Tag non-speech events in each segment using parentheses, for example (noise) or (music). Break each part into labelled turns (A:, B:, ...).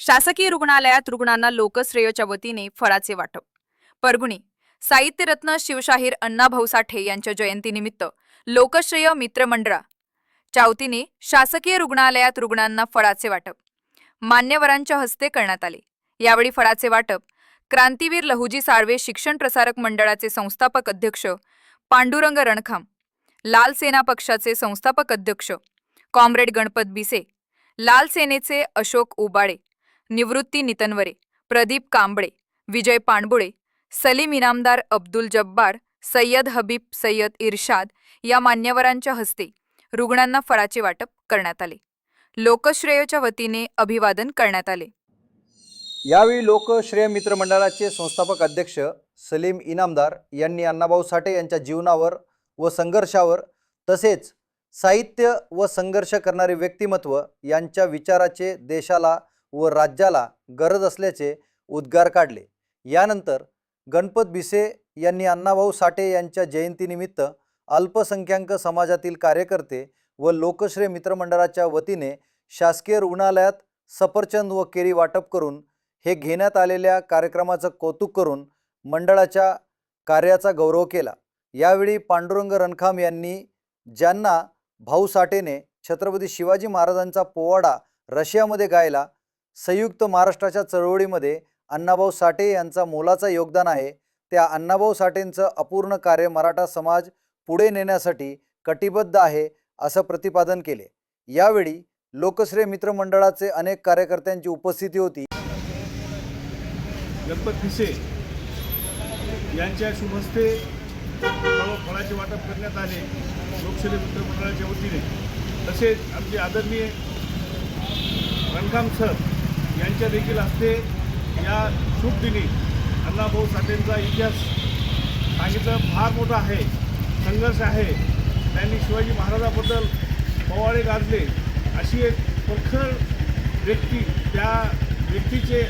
A: शासकीय रुग्णालयात रुग्णांना लोकश्रेयच्या वतीने फळाचे वाटप. परभणी साहित्यरत्न शिवशाहीर अण्णाभाऊ साठे यांच्या जयंतीनिमित्त लोकश्रेय मित्रमंडळा च्या वतीने शासकीय रुग्णालयात रुग्णांना फळाचे वाटप. मान्यवरांच्या हस्ते करण्यात आले. यावेळी फळाचे वाटप क्रांतीवीर लहुजी साळवे शिक्षण प्रसारक मंडळाचे संस्थापक अध्यक्ष पांडुरंग रणखाम लाल सेना पक्षाचे संस्थापक अध्यक्ष कॉम्रेड गणपत बिसे लाल सेनेचे अशोक उबाळे निवृत्ती नितनवरे प्रदीप कांबळे विजय पाणबुळे सलीम इनामदार अब्दुल जब्बार सय्यद हबीब सय्यद इर्शाद या मान्यवरांच्या हस्ते रुग्णांना फळाचे वाटप करण्यात आले. लोकश्रेयच्या वतीने अभिवादन करण्यात आले.
B: यावेळी लोकश्रेय मित्र मंडळाचे संस्थापक अध्यक्ष सलीम इनामदार यांनी अण्णाभाऊ साठे यांच्या जीवनावर व संघर्षावर तसेच साहित्य व संघर्ष करणारे व्यक्तिमत्व यांच्या विचाराचे देशाला व राज्याला गरज असल्याचे उद्गार काढले. यानंतर गणपत भिसे यांनी अण्णाभाऊ साठे यांच्या जयंतीनिमित्त अल्पसंख्याक समाजातील कार्यकर्ते व लोकश्रेय मित्रमंडळाच्या वतीने शासकीय रुग्णालयात सफरचंद व केरी वाटप करून हे घेण्यात आलेल्या कार्यक्रमाचं कौतुक करून मंडळाच्या कार्याचा गौरव केला. यावेळी पांडुरंग रणखाम यांनी ज्यांना भाऊ साठेने छत्रपती शिवाजी महाराजांचा पोवाडा रशियामध्ये गायला संयुक्त महाराष्ट्राच्या चळवळीमध्ये अण्णाभाऊ साठे यांचा मोलाचा योगदान आहे. त्या अण्णाभाऊ साठेंचं अपूर्ण कार्य मराठा समाज पुढे नेण्यासाठी कटिबद्ध आहे असं प्रतिपादन केले. यावेळी लोकश्रेय मित्रमंडळाचे अनेक कार्यकर्त्यांची उपस्थिती होती.
C: गणपत भिसे यांच्या शुभस्ते फळाचे वाटप करण्यात आले लोकशाही मित्रमंडळाच्या वतीने. तसेच आमचे आदरणीय रणकाम सर यांच्या देखील हस्ते या शुभ दिनी अण्णाभाऊ साठेंचा इतिहास सांगितलं फार मोठा आहे संघर्ष आहे. त्यांनी शिवाजी महाराजाबद्दल पोवाडे गाजले. अशी एक प्रखर व्यक्ती त्या व्यक्तीचे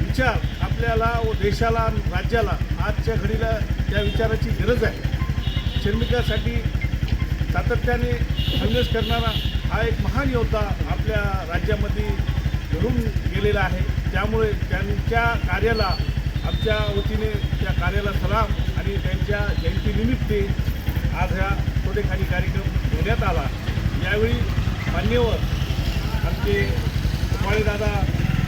C: विचार आपल्याला व देशाला राज्याला आजच्या घडीला त्या विचाराची गरज आहे. श्रमिकासाठी सातत्याने संघर्ष करणारा हा एक महान योद्धा आपल्या राज्यामध्ये घडून गेलेला आहे. त्यामुळे त्यांच्या कार्याला आमच्या वतीने त्या कार्याला सलाम आणि त्यांच्या जयंतीनिमित्त आज ह्या छोटेखानी कार्यक्रम घेण्यात आला. यावेळी मान्यवर आमचे दादा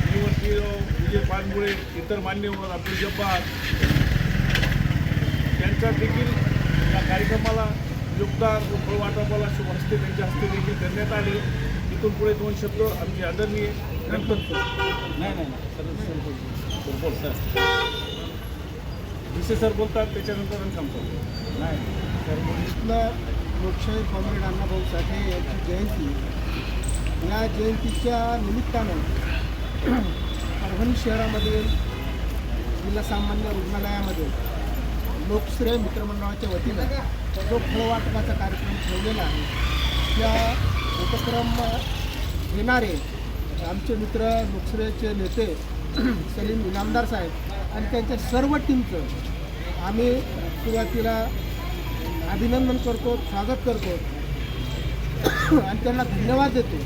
C: निवृत्तीराव विजय पानमुळे इतर मान्यवर अब्दुल जब्बार यांचा देखील या कार्यक्रमाला योगदान व फळवाटपाला शुभ हस्ते त्यांच्या हस्ते देखील करण्यात आले. इथून पुढे दोन शब्द आमचे आदरणीय गणपत नाही नाही सर बोल सर. सर बोलतात त्याच्यानंतर रणकाम सर
D: नाही परभणीतलं लोकशाही कॉम्रेड अण्णाभाऊ साठे यांची जयंती या जयंतीच्या निमित्तानं परभणी शहरामध्ये जिल्हा सामान्य रुग्णालयामध्ये लोकश्रेय मित्रमंडळाच्या वतीनं जो फळवाटपाचा कार्यक्रम ठेवलेला आहे त्या उपक्रम घेणारे आमचे मित्र लोकसभेचे नेते (clears throat) सलीम इनामदार साहेब आणि त्यांच्या सर्व टीमचं आम्ही सुरुवातीला अभिनंदन करतो स्वागत करतो. (clears throat) आणि त्यांना धन्यवाद देतो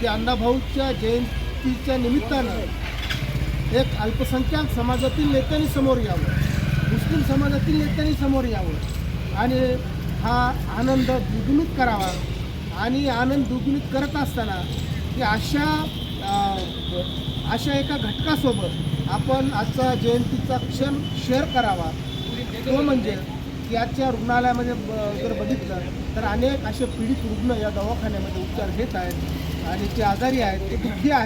D: की अण्णाभाऊच्या जयंतीच्या निमित्तानं एक अल्पसंख्याक समाजातील नेत्यांनी समोर यावं मुस्लिम समाजातील नेत्यांनी समोर यावं आणि हा आनंद द्विगुणित करावा. आणि आनंद दुगुणित करत असताना की अशा अशा एका घटकासोबत आपण आजचा जयंतीचा क्षण शेअर करावा. तो म्हणजे की आजच्या रुग्णालयामध्ये ब- जर बघितलं तर अनेक असे पीडित रुग्ण या दवाखान्यामध्ये उपचार घेत आहेत आणि जे आजारी आहेत ते दुःखी आहेत.